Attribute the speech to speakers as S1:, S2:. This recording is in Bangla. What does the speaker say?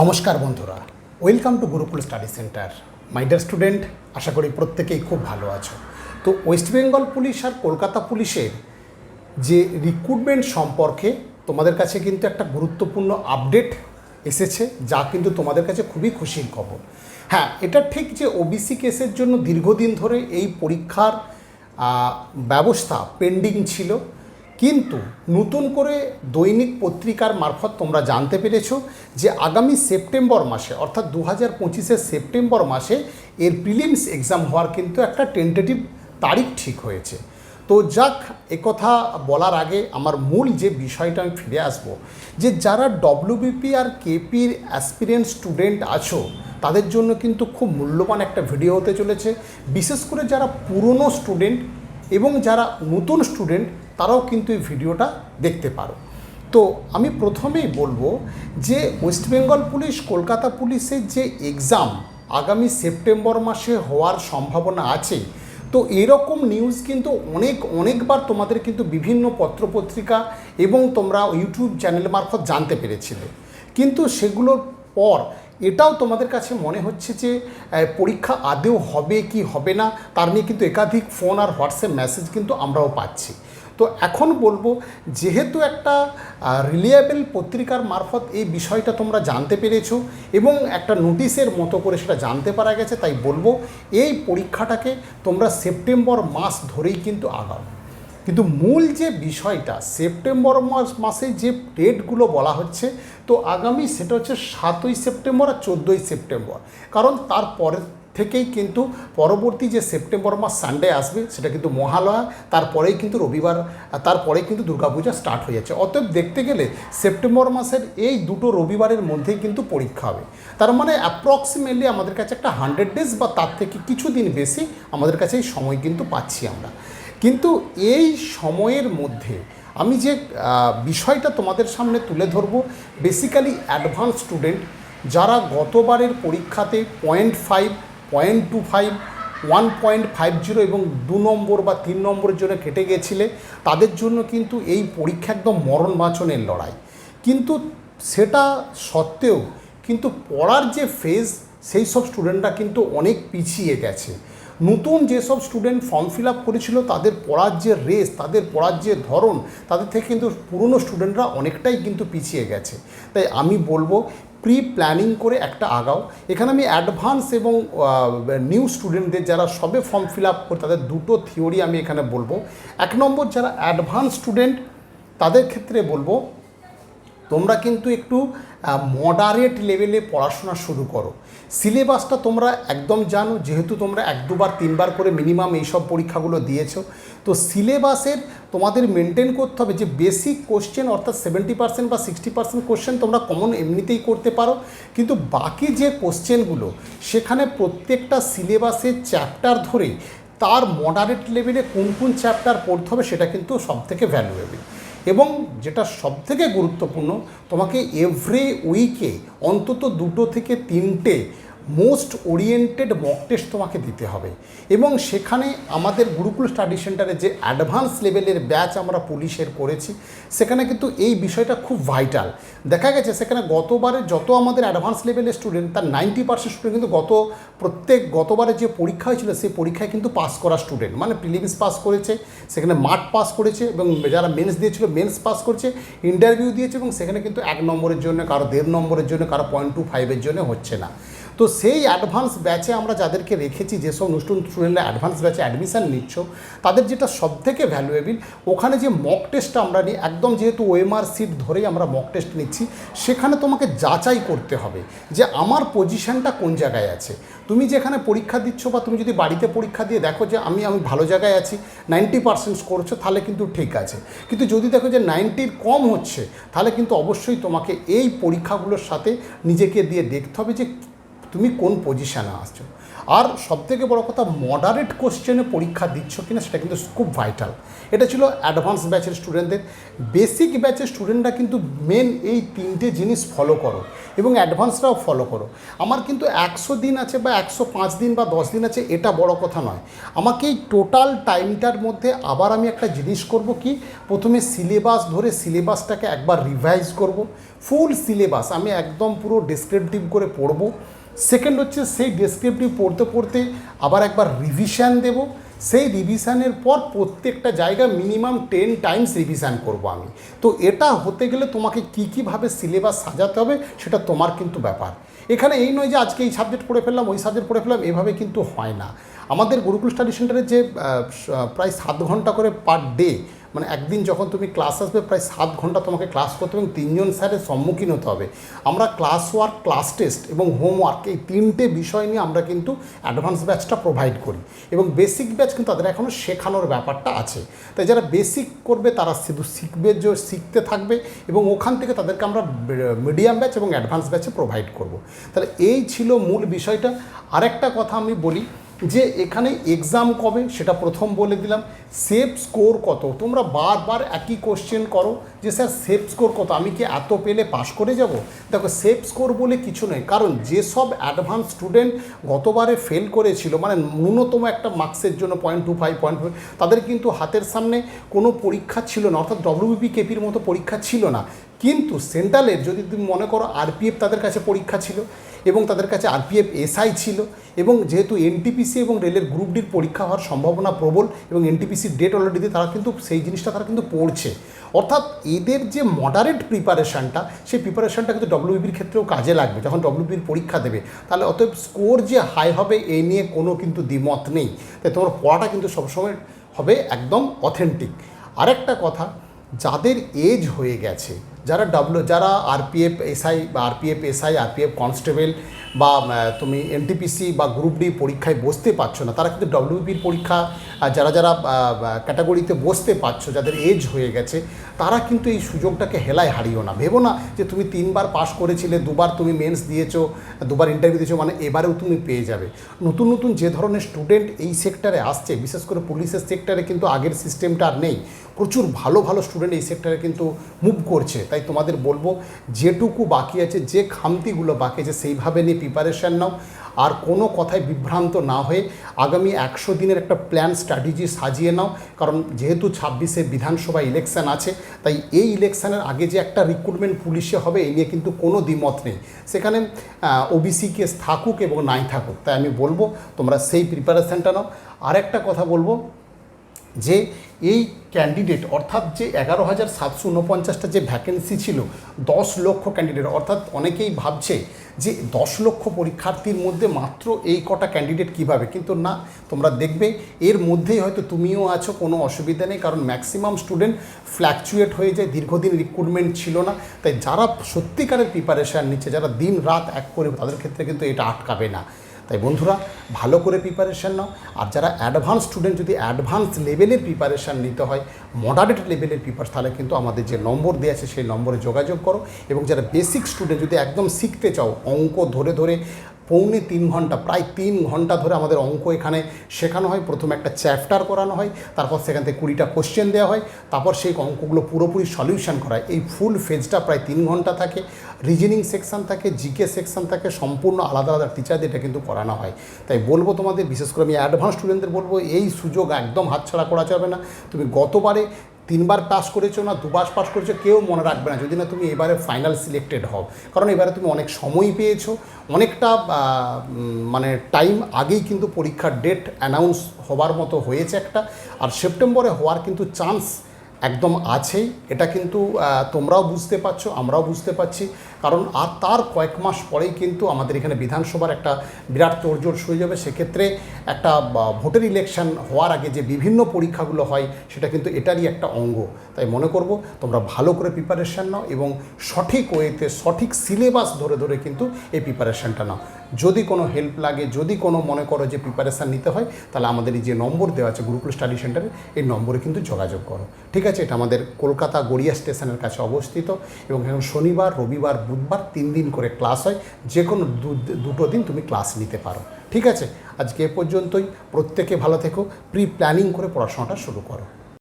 S1: নমস্কার বন্ধুরা। Welcome to Gurukul study centre my dear student আশা করি প্রত্যেকেই খুব ভালো আছো। তো ওয়েস্ট বেঙ্গল পুলিশ আর কলকাতা পুলিশের যে রিক্রুটমেন্ট সম্পর্কে তোমাদের কাছে কিন্তু একটা গুরুত্বপূর্ণ আপডেট এসেছে, যা কিন্তু তোমাদের কাছে খুবই খুশির খবর। হ্যাঁ এটা ঠিক যে ওবিসি কেসের জন্য দীর্ঘদিন ধরে এই পরীক্ষার ব্যবস্থা পেন্ডিং ছিল। কিন্তু নতুন করে দৈনিক পত্রিকার মারফত তোমরা জানতে পেরেছ যে আগামী সেপ্টেম্বর মাসে, অর্থাৎ দু হাজার পঁচিশের সেপ্টেম্বর মাসে এর প্রিলিমস এক্সাম হওয়ার কিন্তু একটা টেন্টেটিভ তারিখ ঠিক হয়েছে। তো যাক, একথা বলার আগে আমার মূল যে বিষয়টা আমি ফিরে আসব, যে যারা ডব্লিউবিপি আর কেপির অ্যাসপিরিয়েন্ট স্টুডেন্ট আছো, তাদের জন্য কিন্তু খুব মূল্যবান একটা ভিডিও হতে চলেছে। বিশেষ করে যারা পুরনো স্টুডেন্ট এবং যারা নতুন স্টুডেন্ট তারাও কিন্তু এই ভিডিওটা দেখতে পারো। তো আমি প্রথমেই বলব যে ওয়েস্ট বেঙ্গল পুলিশ, কলকাতা পুলিশের যে এক্সাম আগামী সেপ্টেম্বর মাসে হওয়ার সম্ভাবনা আছে, তো এরকম নিউজ কিন্তু অনেক, অনেকবার তোমাদের কিন্তু বিভিন্ন পত্রপত্রিকা এবং তোমরা ইউটিউব চ্যানেল মারফত জানতে পেরেছিলে। কিন্তু সেগুলোর পর এটাও তোমাদের কাছে মনে হচ্ছে যে পরীক্ষা আদেও হবে কি হবে না, তার নিয়ে কিন্তু একাধিক ফোন আর হোয়াটসঅ্যাপ মেসেজ কিন্তু আমরাও পাচ্ছি। তো এখন বলব, যেহেতু একটা রিলিয়েবল পত্রিকার মারফত এই বিষয়টা তোমরা জানতে পেরেছ এবং একটা নোটিশের মতো করে সেটা জানতে পারা গেছে, তাই বলব এই পরীক্ষাটাকে তোমরা সেপ্টেম্বর মাস ধরেই কিন্তু আগাও। কিন্তু মূল যে বিষয়টা, সেপ্টেম্বর মাস, মাসে যে ডেটগুলো বলা হচ্ছে, তো আগামী সেটা হচ্ছে সাতই সেপ্টেম্বর আর চোদ্দোই সেপ্টেম্বর। কারণ তারপরে থেকেই কিন্তু পরবর্তী যে সেপ্টেম্বর মাস সানডে আসবে, সেটা কিন্তু মহালয়া, তারপরেই কিন্তু রবিবার, আর তারপরেই কিন্তু দুর্গাপূজা স্টার্ট হয়ে যাচ্ছে। অতএব দেখতে গেলে সেপ্টেম্বর মাসের এই দুটো রবিবারের মধ্যেই কিন্তু পরীক্ষা হবে। তার মানে অ্যাপ্রক্সিমেটলি আমাদের কাছে একটা হান্ড্রেড ডেজ বা তার থেকে কিছুদিন বেশি আমাদের কাছে এই সময় কিন্তু পাচ্ছি আমরা। কিন্তু এই সময়ের মধ্যে আমি যে বিষয়টা তোমাদের সামনে তুলে ধরবো বেসিক্যালি অ্যাডভান্স স্টুডেন্ট যারা গতবারের পরীক্ষাতে point five point two five one point five zero এবং দু নম্বর বা তিন নম্বরের জন্য কেটে গেছিলে, তাদের জন্য কিন্তু এই পরীক্ষা একদম মরণ বাঁচনের লড়াই। কিন্তু সেটা সত্ত্বেও কিন্তু পড়ার যে ফেজ সেই সব স্টুডেন্টরা কিন্তু অনেক পিছিয়ে গেছে। নতুন যেসব স্টুডেন্ট ফর্ম ফিল আপ করেছিল, তাদের পড়ার যে রেস তাদের পড়ার যে ধরন, তাদের থেকে কিন্তু পুরনো স্টুডেন্টরা অনেকটাই কিন্তু পিছিয়ে গেছে। তাই আমি বলব প্রি প্ল্যানিং করে একটা আগাও। এখানে আমি অ্যাডভান্স এবং নিউ স্টুডেন্টদের যারা সবে ফর্ম ফিল আপ করে, তাদের দুটো থিওরি আমি এখানে বলব। এক নম্বর, যারা অ্যাডভান্স স্টুডেন্ট তাদের ক্ষেত্রে বলব তোমরা কিন্তু একটু মডারেট লেভেলে পড়াশোনা শুরু করো। সিলেবাসটা তোমরা একদম জানো, যেহেতু তোমরা এক দুবার, তিনবার করে মিনিমাম এইসব পরীক্ষাগুলো দিয়েছ। তো সিলেবাসের তোমাদের মেনটেন করতে হবে যে বেসিক কোশ্চেন অর্থাৎ সেভেন্টি পার্সেন্ট বা সিক্সটি পার্সেন্ট কোশ্চেন তোমরা কমন এমনিতেই করতে পারো। কিন্তু বাকি যে কোশ্চেনগুলো সেখানে প্রত্যেকটা সিলেবাসের চ্যাপ্টার ধরে তার মডারেট লেভেলে কোন কোন চ্যাপ্টার পড়তে হবে সেটা কিন্তু সবথেকে ভ্যালুয়েবল এবং যেটা সবথেকে গুরুত্বপূর্ণ তোমাকে এভরি উইকে অন্তত দুটো থেকে তিনটে মোস্ট ওরিয়েন্টেড মক টেস্ট তোমাকে দিতে হবে। এবং সেখানে আমাদের গুরুকুল স্টাডি সেন্টারে যে অ্যাডভান্স লেভেলের ব্যাচ আমরা পুলিশের করেছি, সেখানে কিন্তু এই বিষয়টা খুব ভাইটাল। দেখা গেছে সেখানে গতবারে যত আমাদের অ্যাডভান্স লেভেলের স্টুডেন্ট, তার নাইনটি পার্সেন্ট স্টুডেন্ট কিন্তু গত প্রত্যেক, গতবারে যে পরীক্ষা হয়েছিল, সেই পরীক্ষায় কিন্তু পাস করা স্টুডেন্ট। মানে প্রিলিমস পাস করেছে, সেখানে মাঠ পাস করেছে এবং যারা মেন্স দিয়েছিল, মেন্স পাস করেছে, ইন্টারভিউ দিয়েছে এবং সেখানে কিন্তু এক নম্বরের জন্য, কারও দেড় নম্বরের জন্য, কারও পয়েন্ট টু ফাইভের জন্য হচ্ছে না। তো সেই অ্যাডভান্স ব্যাচে আমরা যাদেরকে রেখেছি যেসব নতুন স্টুডেন্টরা অ্যাডভান্স ব্যাচে অ্যাডমিশান নিচ্ছ, তাদের যেটা সবথেকে ভ্যালুয়েবল ওখানে যে মক টেস্টটা আমরা নিই, একদম যেহেতু ওএমআর সিট ধরেই আমরা মক টেস্ট নিচ্ছি, সেখানে তোমাকে যাচাই করতে হবে যে আমার পজিশনটা কোন জায়গায় আছে। তুমি যেখানে পরীক্ষা দিচ্ছ বা তুমি যদি বাড়িতে পরীক্ষা দিয়ে দেখো যে আমি আমি ভালো জায়গায় আছি নাইনটি পার্সেন্ট করছ, তাহলে কিন্তু ঠিক আছে। কিন্তু যদি দেখো যে নাইনটির কম হচ্ছে, তাহলে কিন্তু অবশ্যই তোমাকে এই পরীক্ষাগুলোর সাথে নিজেকে দিয়ে দেখতে হবে যে তুমি কোন পজিশানে আসছো? আর সবথেকে বড় কথা মডারেট কোশ্চেনে পরীক্ষা দিচ্ছ কিনা সেটা কিন্তু খুব ভাইটাল এটা ছিল অ্যাডভান্স ব্যাচের স্টুডেন্টদের বেসিক ব্যাচের স্টুডেন্টরা কিন্তু মেন এই তিনটে জিনিস ফলো করো এবং অ্যাডভান্সরাও ফলো করো। আমার কিন্তু একশো দিন আছে বা একশো পাঁচ দিন বা দশ দিন আছে, এটা বড় কথা নয়। আমাকে এই টোটাল টাইমটার মধ্যে আবার আমি একটা জিনিস করব কি? প্রথমে সিলেবাস ধরে সিলেবাসটাকে একবার রিভাইজ করব। ফুল সিলেবাস আমি একদম পুরো ডেসক্রিপটিভ করে পড়ব। সেকেন্ড হচ্ছে সেই ডেসক্রিপটিভ পড়তে পড়তে আবার একবার রিভিশন দেব। সেই রিভিশনের পর প্রত্যেকটা জায়গা মিনিমাম টেন টাইমস রিভিশন করব আমি। তো এটা হতে গেলে তোমাকে কী কীভাবে সিলেবাস সাজাতে হবে সেটা তোমার কিন্তু ব্যাপার। এখানে এই নয় যে আজকে এই সাবজেক্ট পড়ে ফেললাম, ওই সাবজেক্ট পড়ে ফেললাম, এভাবে কিন্তু হয় না। আমাদের গুরুকুল স্টাডি সেন্টারে যে প্রায় সাত ঘণ্টা করে পার ডে মানে একদিন যখন তুমি ক্লাস আসবে, প্রায় সাত ঘণ্টা তোমাকে ক্লাস করতে হবে এবং তিনজন স্যারের সম্মুখীন হতে হবে। আমরা ক্লাস ওয়ার্ক ক্লাস টেস্ট এবং হোমওয়ার্ক এই তিনটে বিষয় নিয়ে আমরা কিন্তু অ্যাডভান্স ব্যাচটা প্রোভাইড করি। এবং বেসিক ব্যাচ কিন্তু তাদের এখনও শেখানোর ব্যাপারটা আছে। তাই যারা বেসিক করবে, তারা শুধু শিখবে যে, শিখতে থাকবে এবং ওখান থেকে তাদেরকে আমরা মিডিয়াম ব্যাচ এবং অ্যাডভান্স ব্যাচে প্রোভাইড করব। তাহলে এই ছিল মূল বিষয়টা। আরেকটা কথা আমি বলি যে এখানে এক্সাম কবে, সেটা প্রথম বলে দিলাম। সেফ স্কোর কত? তোমরা বারবার একই কোশ্চেন করো যে, স্যার সেফ স্কোর কত? আমি কি এত পেলে পাশ করে যাব? দেখো সেফ স্কোর বলে কিছু নেই কারণ যেসব অ্যাডভান্স স্টুডেন্ট গতবারে ফেল করেছিল মানে ন্যূনতম একটা মার্কসের জন্য point two five point five তাদের কিন্তু হাতের সামনে কোনো পরীক্ষা ছিল না, অর্থাৎ ডব্লিউবিপি কেপির মতো পরীক্ষা ছিল না। কিন্তু সেন্ট্রালের যদি তুমি মনে করো আরপিএফ তাদের কাছে পরীক্ষা ছিল। এবং তাদের কাছে আরপিএফ এসআই ছিল এবং যেহেতু এনটিপিসি এবং রেলের গ্রুপ ডির পরীক্ষা হওয়ার সম্ভাবনা প্রবল এবং এনটিপিসির ডেট অলরেডি দিয়ে তারা কিন্তু সেই জিনিসটা তারা কিন্তু পড়ছে। অর্থাৎ এদের যে মডারেট প্রিপারেশানটা সেই প্রিপারেশানটা কিন্তু ডব্লিউবির ক্ষেত্রেও কাজে লাগবে। যখন ডব্লিউবির পরীক্ষা দেবে, তাহলে অতএব স্কোর যে হাই হবে এই নিয়ে কোনো কিন্তু দ্বিমত নেই। তাই তোমার পড়াটা কিন্তু সবসময় হবে একদম অথেন্টিক আরেকটা কথা, যাদের এজ হয়ে গেছে যারা ডাব্লু যারা আরপিএফ এসআই বা আরপিএফ এসআই আরপিএফ কনস্টেবল বা তুমি এনটিপিসি বা গ্রুপ ডি পরীক্ষায় বসতে পারছ না, তারা কিন্তু ডব্লিউবির পরীক্ষা যারা যারা ক্যাটাগরিতে বসতে পারছ, যাদের এজ হয়ে গেছে, তারা কিন্তু এই সুযোগটাকে হেলায় হারিও না। ভেবো না যে তুমি তিনবার পাস করেছিলে, দুবার তুমি মেন্স দিয়েছ, দুবার ইন্টারভিউ দিয়েছ মানে এবারেও তুমি পেয়ে যাবে। নতুন নতুন যে ধরনের স্টুডেন্ট এই সেক্টরে আসছে, বিশেষ করে পুলিশের সেক্টরে কিন্তু আগের সিস্টেমটা আর নেই। প্রচুর ভালো ভালো স্টুডেন্ট এই সেক্টরে কিন্তু মুভ করছে। তাই তোমাদের বলব, যেটুকু বাকি আছে, যে খামতিগুলো বাকি আছে, সেইভাবে নিয়ে প্রিপারেশান নাও। আর কোনো কথায় বিভ্রান্ত না হয়ে আগামী একশো দিনের একটা প্ল্যান স্ট্র্যাটেজি সাজিয়ে নাও। কারণ যেহেতু ছাব্বিশে বিধানসভা ইলেকশান আছে, তাই এই ইলেকশানের আগে যে একটা রিক্রুটমেন্ট পুলিশে হবে এই নিয়ে কিন্তু কোনো দ্বিমত নেই। সেখানে ওবিসি কেস থাকুক এবং নাই থাকুক, তাই আমি বলব, তোমরা সেই প্রিপারেশানটা নাও। আরেকটা কথা বলব, যে এই ক্যান্ডিডেট অর্থাৎ যে এগারো হাজার সাতশো উনপঞ্চাশটা যে ভ্যাকেন্সি ছিল, দশ লক্ষ ক্যান্ডিডেট অর্থাৎ অনেকেই ভাবছে যে দশ লক্ষ পরীক্ষার্থীর মধ্যে মাত্র এই কটা ক্যান্ডিডেট কীভাবে? কিন্তু না, তোমরা দেখবে এর মধ্যেই হয়তো তুমিও আছো, কোনো অসুবিধা নেই, কারণ ম্যাক্সিমাম স্টুডেন্ট ফ্ল্যাকচুয়েট হয়ে যায়, দীর্ঘদিন রিক্রুটমেন্ট ছিল না। তাই যারা সত্যিকারের প্রিপারেশান নিচ্ছে, যারা দিন রাত এক করে, তাদের ক্ষেত্রে কিন্তু এটা আটকাবে না। তাই বন্ধুরা, ভালো করে প্রিপারেশান নাও। আর যারা অ্যাডভান্স স্টুডেন্ট যদি অ্যাডভান্স লেভেলের প্রিপারেশান নিতে হয় মডারেট লেভেলের প্রিপার তাহলে কিন্তু আমাদের যে নম্বর দেওয়া আছে, সেই নম্বরে যোগাযোগ করো। এবং যারা বেসিক স্টুডেন্ট যদি একদম শিখতে চাও, অঙ্ক ধরে ধরে পৌনে তিন ঘণ্টা, প্রায় তিন ঘণ্টা ধরে আমাদের অঙ্ক এখানে শেখানো হয়। প্রথমে একটা চ্যাপ্টার করানো হয়, তারপর সেখান থেকে কুড়িটা কোশ্চেন দেওয়া হয়, তারপর সেই অঙ্কগুলো পুরোপুরি সলিউশন করা হয়। এই ফুল ফেজটা প্রায় তিন ঘণ্টা থাকে রিজনিং সেকশন থাকে জিকে সেকশন থাকে, সম্পূর্ণ আলাদা আলাদা টিচারদের এটা কিন্তু করানো হয়। তাই বলব তোমাদের, বিশেষ করে আমি অ্যাডভান্স স্টুডেন্টদের বলব, এই সুযোগ একদম হাতছাড়া করা যাবে না। তুমি গতবারে তিনবার পাস করেছ না, দুবার পাস করেছ, কেউ মনে রাখবে না, যদি না তুমি এবারে ফাইনাল সিলেক্টেড হও। কারণ এবারে তুমি অনেক সময় পেয়েছ, অনেকটা মানে টাইম আগেই কিন্তু পরীক্ষার ডেট অ্যানাউন্স হবার মতো হয়েছে একটা, আর সেপ্টেম্বরে হওয়ার কিন্তু চান্স একদম আছেই। এটা কিন্তু তোমরাও বুঝতে পারছ, আমরাও বুঝতে পারছি। কারণ আর তার কয়েক মাস পরেই কিন্তু আমাদের এখানে বিধানসভার একটা বিরাট তোড়জোড় শুরু যাবে। সেক্ষেত্রে একটা ভোটের ইলেকশন হওয়ার আগে যে বিভিন্ন পরীক্ষাগুলো হয়, সেটা কিন্তু এটারই একটা অঙ্গ। তাই মনে করব, তোমরা ভালো করে প্রিপারেশান নাও এবং সঠিক ওয়েতে সঠিক সিলেবাস ধরে ধরে কিন্তু এই প্রিপারেশানটা নাও। যদি কোনো হেল্প লাগে, যদি কোনো মনে করো যে প্রিপারেশান নিতে হয়, তাহলে আমাদের এই যে নম্বর দেওয়া আছে গুরুকুল স্টাডি সেন্টারে এই নম্বরে কিন্তু যোগাযোগ করো। ঠিক আছে? এটা আমাদের কলকাতা গড়িয়া স্টেশনের কাছে অবস্থিত এবং এখন শনিবার, রবিবার বুধবার তিন দিন করে ক্লাস হয় যে কোনো দুটো দিন তুমি ক্লাস নিতে পারো। ঠিক আছে? আজকে এ পর্যন্তই। প্রত্যেকে ভালো থেকো। প্রি প্ল্যানিং করে পড়াশোনাটা শুরু করো।